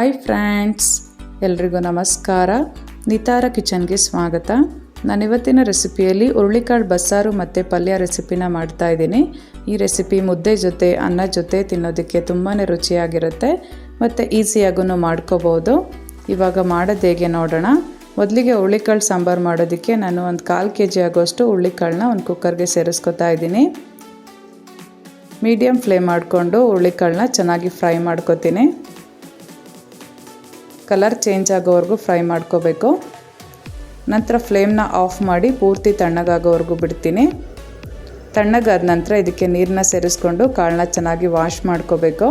Hi friends, ಎಲ್ರಿಗೂ ನಮಸ್ಕಾರ. ನಿತಾರ ಕಿಚನ್ಗೆ ಸ್ವಾಗತ. ನಾನು ಇವತ್ತಿನ ರೆಸಿಪಿಯಲ್ಲಿ ಹುರುಳಿಕಾಳು ಬಸ್ಸಾರು ಮತ್ತು ಪಲ್ಯ ರೆಸಿಪಿನ ಮಾಡ್ತಾ ಇದ್ದೀನಿ. ಈ ರೆಸಿಪಿ ಮುದ್ದೆ ಜೊತೆ, ಅನ್ನ ಜೊತೆ ತಿನ್ನೋದಕ್ಕೆ ತುಂಬಾ ರುಚಿಯಾಗಿರುತ್ತೆ. ಮತ್ತು ಈಸಿಯಾಗೂ ಮಾಡ್ಕೋಬೋದು. ಇವಾಗ ಮಾಡೋದು ಹೇಗೆ ನೋಡೋಣ. ಮೊದಲಿಗೆ ಹುರುಳಿಕಾಳು ಸಾಂಬಾರು ಮಾಡೋದಕ್ಕೆ ನಾನು ಒಂದು ಕಾಲು ಕೆ ಜಿ ಆಗೋಷ್ಟು ಹುರುಳಿಕಾಳನ್ನ ಒಂದು ಕುಕ್ಕರ್ಗೆ ಸೇರಿಸ್ಕೊತಾ ಇದ್ದೀನಿ. ಮೀಡಿಯಮ್ ಫ್ಲೇಮ್ ಮಾಡಿಕೊಂಡು ಹುರುಳಿಕಾಳನ್ನ ಚೆನ್ನಾಗಿ ಫ್ರೈ ಮಾಡ್ಕೊತೀನಿ. ಕಲರ್ ಚೇಂಜ್ ಆಗೋವರೆಗೂ ಫ್ರೈ ಮಾಡ್ಕೋಬೇಕು. ನಂತರ ಫ್ಲೇಮ್ನ ಆಫ್ ಮಾಡಿ ಪೂರ್ತಿ ತಣ್ಣಗಾಗೋವರೆಗೂ ಬಿಡ್ತೀನಿ. ತಣ್ಣಗಾದ ನಂತರ ಇದಕ್ಕೆ ನೀರನ್ನ ಸೇರಿಸ್ಕೊಂಡು ಕಾಳನ್ನ ಚೆನ್ನಾಗಿ ವಾಶ್ ಮಾಡ್ಕೋಬೇಕು.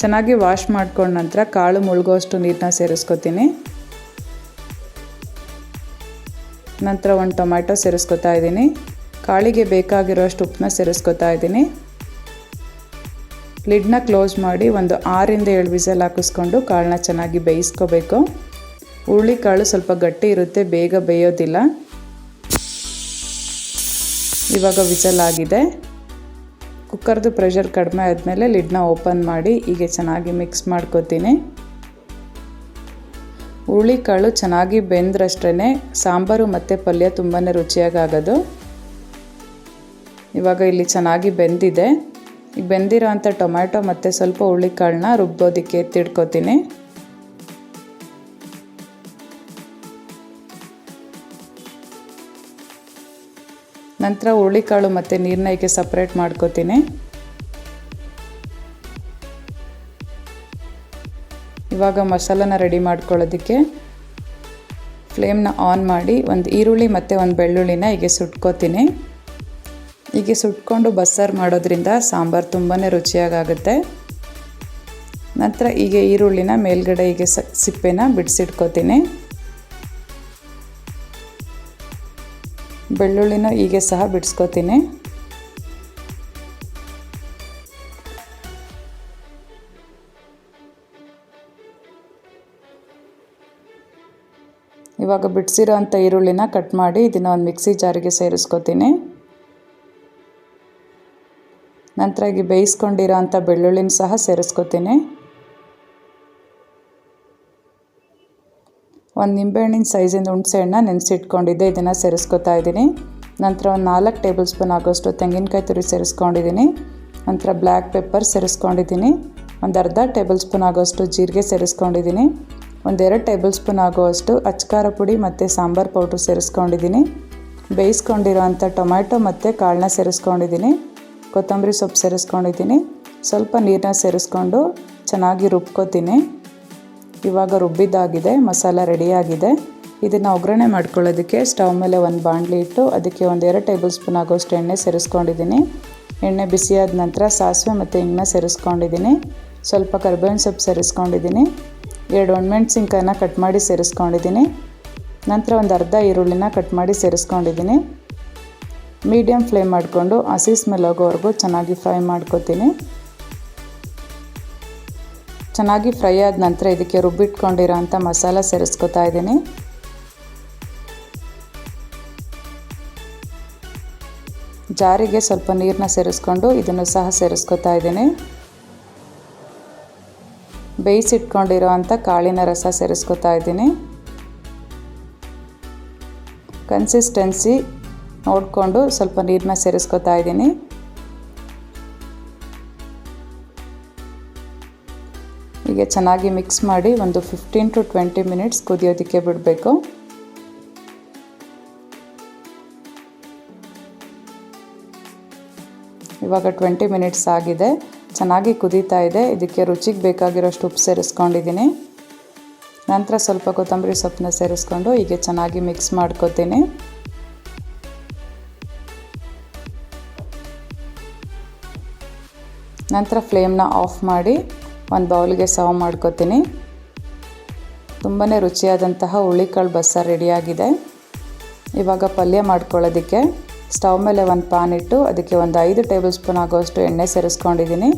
ಚೆನ್ನಾಗಿ ವಾಶ್ ಮಾಡ್ಕೊಂಡ ನಂತರ ಕಾಳು ಮುಳುಗೋಷ್ಟು ನೀರನ್ನ ಸೇರಿಸ್ಕೊತೀನಿ. ನಂತರ ಒಂದು ಟೊಮ್ಯಾಟೊ ಸೇರಿಸ್ಕೊತಾ ಇದ್ದೀನಿ. ಕಾಳಿಗೆ ಬೇಕಾಗಿರೋಷ್ಟು ಉಪ್ಪನ್ನ ಸೇರಿಸ್ಕೊತಾ ಇದ್ದೀನಿ. ಲಿಡ್ನ ಕ್ಲೋಸ್ ಮಾಡಿ ಒಂದು ಆರಿಂದ ಏಳು ವಿಸಲ್ ಹಾಕಿಸ್ಕೊಂಡು ಕಾಳನ್ನ ಚೆನ್ನಾಗಿ ಬೇಯಿಸ್ಕೋಬೇಕು. ಹುರುಳಿ ಕಾಳು ಸ್ವಲ್ಪ ಗಟ್ಟಿ ಇರುತ್ತೆ, ಬೇಗ ಬೇಯೋದಿಲ್ಲ. ಇವಾಗ ವಿಸಲ್ ಆಗಿದೆ. ಕುಕ್ಕರ್ದು ಪ್ರೆಷರ್ ಕಡಿಮೆ ಆದಮೇಲೆ ಲಿಡ್ನ ಓಪನ್ ಮಾಡಿ ಹೀಗೆ ಚೆನ್ನಾಗಿ ಮಿಕ್ಸ್ ಮಾಡ್ಕೋತೀನಿ. ಹುರುಳಿಕಾಳು ಚೆನ್ನಾಗಿ ಬೆಂದ್ರಷ್ಟೇ ಸಾಂಬಾರು ಮತ್ತು ಪಲ್ಯ ತುಂಬಾ ರುಚಿಯಾಗಿ ಆಗೋದು. ಇವಾಗ ಇಲ್ಲಿ ಚೆನ್ನಾಗಿ ಬೆಂದಿದೆ. ಈಗ ಬೆಂದಿರೋ ಅಂಥ ಟೊಮ್ಯಾಟೊ ಮತ್ತು ಸ್ವಲ್ಪ ಹುರುಳಿಕಾಳನ್ನ ರುಬ್ಬೋದಕ್ಕೆ ಎತ್ತಿಡ್ಕೋತೀನಿ ನಂತರ ಹುರುಳಿಕಾಳು ಮತ್ತು ನೀರನ್ನ ಹೀಗೆ ಸಪ್ರೇಟ್ ಮಾಡ್ಕೋತೀನಿ. ಇವಾಗ ಮಸಾಲನ ರೆಡಿ ಮಾಡ್ಕೊಳ್ಳೋದಕ್ಕೆ ಫ್ಲೇಮ್ನ ಆನ್ ಮಾಡಿ ಒಂದು ಈರುಳ್ಳಿ ಮತ್ತು ಒಂದು ಬೆಳ್ಳುಳ್ಳಿನ ಹೀಗೆ ಸುಟ್ಕೋತೀನಿ. ಹೀಗೆ ಸುಟ್ಕೊಂಡು ಬಸ್ಸಾರು ಮಾಡೋದ್ರಿಂದ ಸಾಂಬಾರು ತುಂಬಾ ರುಚಿಯಾಗುತ್ತೆ ನಂತರ ಹೀಗೆ ಈರುಳ್ಳಿನ ಮೇಲ್ಗಡೆ ಹೀಗೆ ಸಿಪ್ಪೆನ ಬಿಡಿಸಿಟ್ಕೋತೀನಿ. ಬೆಳ್ಳುಳ್ಳಿನ ಹೀಗೆ ಸಹ ಬಿಡಿಸ್ಕೋತೀನಿ. ಇವಾಗ ಬಿಡಿಸಿರೋ ಅಂಥ ಈರುಳ್ಳಿನ ಕಟ್ ಮಾಡಿ ಇದನ್ನು ಒಂದು ಮಿಕ್ಸಿ ಜಾರಿಗೆ ಸೇರಿಸ್ಕೋತೀನಿ. ನಂತರ ಈ ಬೇಯಿಸ್ಕೊಂಡಿರೋ ಅಂಥ ಬೆಳ್ಳುಳ್ಳಿನ ಸಹ ಸೇರಿಸ್ಕೊತೀನಿ. ಒಂದು ನಿಂಬೆಹಣ್ಣಿನ ಸೈಜಿಂದ ಹುಣಸೆ ಹಣ್ಣು ನೆನೆಸಿಟ್ಕೊಂಡಿದ್ದೆ, ಇದನ್ನು ಸೇರಿಸ್ಕೊತಾ ಇದ್ದೀನಿ. ನಂತರ ಒಂದು ನಾಲ್ಕು ಟೇಬಲ್ ಸ್ಪೂನ್ ಆಗೋಷ್ಟು ತೆಂಗಿನಕಾಯಿ ತುರಿ ಸೇರಿಸ್ಕೊಂಡಿದ್ದೀನಿ. ನಂತರ ಬ್ಲ್ಯಾಕ್ ಪೆಪ್ಪರ್ ಸೇರಿಸ್ಕೊಂಡಿದ್ದೀನಿ. ಒಂದು ಅರ್ಧ ಟೇಬಲ್ ಸ್ಪೂನ್ ಆಗೋಷ್ಟು ಜೀರಿಗೆ ಸೇರಿಸ್ಕೊಂಡಿದ್ದೀನಿ. ಒಂದೆರಡು ಟೇಬಲ್ ಸ್ಪೂನ್ ಆಗುವಷ್ಟು ಅಚ್ಕಾರ ಪುಡಿ ಮತ್ತು ಸಾಂಬಾರು ಪೌಡ್ರ್ ಸೇರಿಸ್ಕೊಂಡಿದ್ದೀನಿ. ಬೇಯಿಸ್ಕೊಂಡಿರೋ ಅಂಥ ಟೊಮ್ಯಾಟೊ ಮತ್ತು ಕಾಳನ್ನ ಸೇರಿಸ್ಕೊಂಡಿದ್ದೀನಿ. ಕೊತ್ತಂಬರಿ ಸೊಪ್ಪು ಸೇರಿಸ್ಕೊಂಡಿದ್ದೀನಿ. ಸ್ವಲ್ಪ ನೀರನ್ನ ಸೇರಿಸ್ಕೊಂಡು ಚೆನ್ನಾಗಿ ರುಬ್ಕೋತೀನಿ. ಇವಾಗ ರುಬ್ಬಿದ್ದಾಗಿದೆ, ಮಸಾಲ ರೆಡಿಯಾಗಿದೆ. ಇದನ್ನು ಒಗ್ಗರಣೆ ಮಾಡ್ಕೊಳ್ಳೋದಕ್ಕೆ ಸ್ಟವ್ ಮೇಲೆ ಒಂದು ಬಾಣಲಿ ಇಟ್ಟು ಅದಕ್ಕೆ ಒಂದು ಎರಡು ಟೇಬಲ್ ಸ್ಪೂನ್ ಆಗೋಷ್ಟು ಎಣ್ಣೆ ಸೇರಿಸ್ಕೊಂಡಿದ್ದೀನಿ. ಎಣ್ಣೆ ಬಿಸಿಯಾದ ನಂತರ ಸಾಸಿವೆ ಮತ್ತು ಹಿಂಗನ್ನ ಸೇರಿಸ್ಕೊಂಡಿದ್ದೀನಿ. ಸ್ವಲ್ಪ ಕರ್ಬೇವಿನ ಸೊಪ್ಪು ಸೇರಿಸ್ಕೊಂಡಿದ್ದೀನಿ. ಎರಡು ಒಣಮೆಣ್ಸಿನ್ಕಾಯನ್ನ ಕಟ್ ಮಾಡಿ ಸೇರಿಸ್ಕೊಂಡಿದ್ದೀನಿ. ನಂತರ ಒಂದು ಅರ್ಧ ಈರುಳ್ಳಿನ ಕಟ್ ಮಾಡಿ ಸೇರಿಸ್ಕೊಂಡಿದ್ದೀನಿ. ಮೀಡಿಯಮ್ ಫ್ಲೇಮ್ ಮಾಡಿಕೊಂಡು ಹಸಿ ಸ್ಮೆಲ್ ಹೋಗೋವರೆಗೂ ಚೆನ್ನಾಗಿ ಫ್ರೈ ಮಾಡ್ಕೊತೀನಿ. ಚೆನ್ನಾಗಿ ಫ್ರೈ ಆದ ನಂತರ ಇದಕ್ಕೆ ರುಬ್ಬಿಟ್ಕೊಂಡಿರೋ ಅಂಥ ಮಸಾಲ ಸೇರಿಸ್ಕೊತಾ ಇದ್ದೀನಿ. ಜಾರಿಗೆ ಸ್ವಲ್ಪ ನೀರನ್ನ ಸೇರಿಸ್ಕೊಂಡು ಇದನ್ನು ಸಹ ಸೇರಿಸ್ಕೊತಾ ಇದ್ದೀನಿ. ಬೇಯಿಸಿಟ್ಕೊಂಡಿರೋ ಅಂಥ ಕಾಳಿನ ರಸ ಸೇರಿಸ್ಕೊತಾ ಇದ್ದೀನಿ. ಕನ್ಸಿಸ್ಟೆನ್ಸಿ ನೋಡಿಕೊಂಡು ಸ್ವಲ್ಪ ನೀರನ್ನ ಸೇರಿಸ್ಕೊತಾ ಇದ್ದೀನಿ. ಹೀಗೆ ಚೆನ್ನಾಗಿ ಮಿಕ್ಸ್ ಮಾಡಿ ಒಂದು ಫಿಫ್ಟೀನ್ ಟು ಟ್ವೆಂಟಿ ಮಿನಿಟ್ಸ್ ಕುದಿಯೋದಕ್ಕೆ ಬಿಡಬೇಕು. ಇವಾಗ ಟ್ವೆಂಟಿ ಮಿನಿಟ್ಸ್ ಆಗಿದೆ. ಚೆನ್ನಾಗಿ ಕುದೀತಾ ಇದೆ. ಇದಕ್ಕೆ ರುಚಿಗೆ ಬೇಕಾಗಿರೋಷ್ಟು ಉಪ್ಪು ಸೇರಿಸ್ಕೊಂಡಿದ್ದೀನಿ. ನಂತರ ಸ್ವಲ್ಪ ಕೊತ್ತಂಬರಿ ಸೊಪ್ಪನ್ನ ಸೇರಿಸ್ಕೊಂಡು ಹೀಗೆ ಚೆನ್ನಾಗಿ ಮಿಕ್ಸ್ ಮಾಡ್ಕೊತೀನಿ. ನಂತರ ಫ್ಲೇಮ್ನ ಆಫ್ ಮಾಡಿ ಒಂದು ಬೌಲ್ಗೆ ಸರ್ವ್ ಮಾಡ್ಕೋತೀನಿ. ತುಂಬಾ ರುಚಿಯಾದಂತಹ ಹುಳಿಕಾಳು ಬಸ್ಸಾರು ರೆಡಿಯಾಗಿದೆ. ಇವಾಗ ಪಲ್ಯ ಮಾಡ್ಕೊಳ್ಳೋದಕ್ಕೆ ಸ್ಟವ್ ಮೇಲೆ ಒಂದು ಪಾನ್ ಇಟ್ಟು ಅದಕ್ಕೆ ಒಂದು ಐದು ಟೇಬಲ್ ಸ್ಪೂನ್ ಆಗೋಷ್ಟು ಎಣ್ಣೆ ಸೇರಿಸ್ಕೊಂಡಿದ್ದೀನಿ.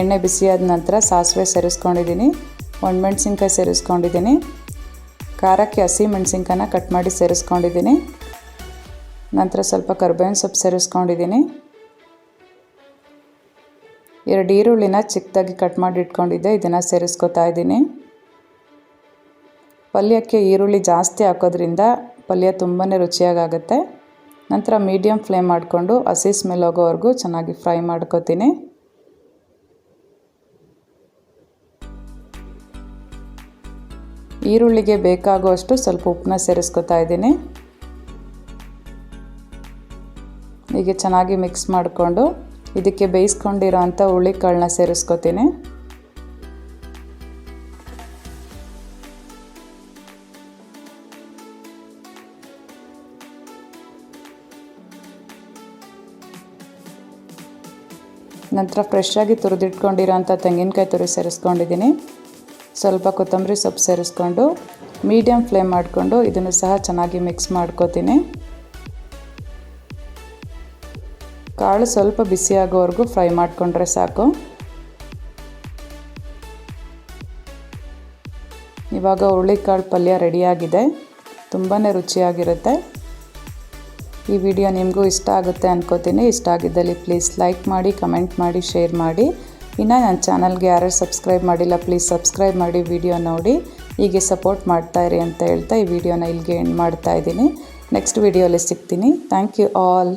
ಎಣ್ಣೆ ಬಿಸಿಯಾದ ನಂತರ ಸಾಸಿವೆ ಸೇರಿಸ್ಕೊಂಡಿದ್ದೀನಿ. ಒಣಮೆಣ್ಸಿನ್ಕಾಯಿ ಸೇರಿಸ್ಕೊಂಡಿದ್ದೀನಿ. ಖಾರಕ್ಕೆ ಹಸಿ ಮೆಣಸಿನ್ಕಾಯನ್ನ ಕಟ್ ಮಾಡಿ ಸೇರಿಸ್ಕೊಂಡಿದ್ದೀನಿ. ನಂತರ ಸ್ವಲ್ಪ ಕರ್ಬೇವಿನ ಸೊಪ್ಪು ಸೇರಿಸ್ಕೊಂಡಿದ್ದೀನಿ. ಎರಡು ಈರುಳ್ಳಿನ ಚಿಕ್ಕದಾಗಿ ಕಟ್ ಮಾಡಿ ಇಟ್ಕೊಂಡಿದ್ದೆ, ಇದನ್ನು ಸೇರಿಸ್ಕೊತಾ ಇದ್ದೀನಿ. ಪಲ್ಯಕ್ಕೆ ಈರುಳ್ಳಿ ಜಾಸ್ತಿ ಹಾಕೋದ್ರಿಂದ ಪಲ್ಯ ತುಂಬಾ ರುಚಿಯಾಗುತ್ತೆ ನಂತರ ಮೀಡಿಯಮ್ ಫ್ಲೇಮ್ ಮಾಡಿಕೊಂಡು ಹಸಿ ಸ್ಮೆಲ್ ಹೋಗೋವರೆಗೂ ಚೆನ್ನಾಗಿ ಫ್ರೈ ಮಾಡ್ಕೋತೀನಿ. ಈರುಳ್ಳಿಗೆ ಬೇಕಾಗುವಷ್ಟು ಸ್ವಲ್ಪ ಉಪ್ಪನ್ನ ಸೇರಿಸ್ಕೊತಾ ಇದ್ದೀನಿ. ಹೀಗೆ ಚೆನ್ನಾಗಿ ಮಿಕ್ಸ್ ಮಾಡಿಕೊಂಡು ಇದಕ್ಕೆ ಬೇಯಿಸ್ಕೊಂಡಿರೋ ಅಂಥ ಹುಳಿಕಾಳನ್ನ ಸೇರಿಸ್ಕೊತೀನಿ. ನಂತರ ಫ್ರೆಶ್ ಆಗಿ ತುರಿದಿಟ್ಕೊಂಡಿರೋ ಅಂಥ ತೆಂಗಿನಕಾಯಿ ತುರಿ ಸೇರಿಸ್ಕೊಂಡಿದ್ದೀನಿ. ಸ್ವಲ್ಪ ಕೊತ್ತಂಬರಿ ಸೊಪ್ಪು ಸೇರಿಸ್ಕೊಂಡು ಮೀಡಿಯಮ್ ಫ್ಲೇಮ್ ಮಾಡಿಕೊಂಡು ಇದನ್ನು ಸಹ ಚೆನ್ನಾಗಿ ಮಿಕ್ಸ್ ಮಾಡ್ಕೋತೀನಿ. ಕಾಳು ಸ್ವಲ್ಪ ಬಿಸಿಯಾಗೋವರೆಗೂ ಫ್ರೈ ಮಾಡಿಕೊಂಡ್ರೆ ಸಾಕು. ಇವಾಗ ಹುರುಳಿಕಾಳು ಪಲ್ಯ ರೆಡಿಯಾಗಿದೆ. ತುಂಬಾ ರುಚಿಯಾಗಿರುತ್ತೆ. ಈ ವಿಡಿಯೋ ನಿಮಗೂ ಇಷ್ಟ ಆಗುತ್ತೆ ಅನ್ಕೋತೀನಿ. ಇಷ್ಟ ಆಗಿದ್ದಲ್ಲಿ ಪ್ಲೀಸ್ ಲೈಕ್ ಮಾಡಿ, ಕಮೆಂಟ್ ಮಾಡಿ, ಶೇರ್ ಮಾಡಿ. ಇನ್ನು ನನ್ನ ಚಾನಲ್ಗೆ ಯಾರು ಸಬ್ಸ್ಕ್ರೈಬ್ ಮಾಡಿಲ್ಲ, ಪ್ಲೀಸ್ ಸಬ್ಸ್ಕ್ರೈಬ್ ಮಾಡಿ ವಿಡಿಯೋ ನೋಡಿ. ಹೀಗೆ ಸಪೋರ್ಟ್ ಮಾಡ್ತಾಯಿರಿ ಅಂತ ಹೇಳ್ತಾ ಈ ವಿಡಿಯೋನ ಇಲ್ಲಿಗೆ ಎಂಡ್ ಮಾಡ್ತಾ ಇದ್ದೀನಿ. ನೆಕ್ಸ್ಟ್ ವಿಡಿಯೋಲಿ ಸಿಗ್ತೀನಿ. Thank you all.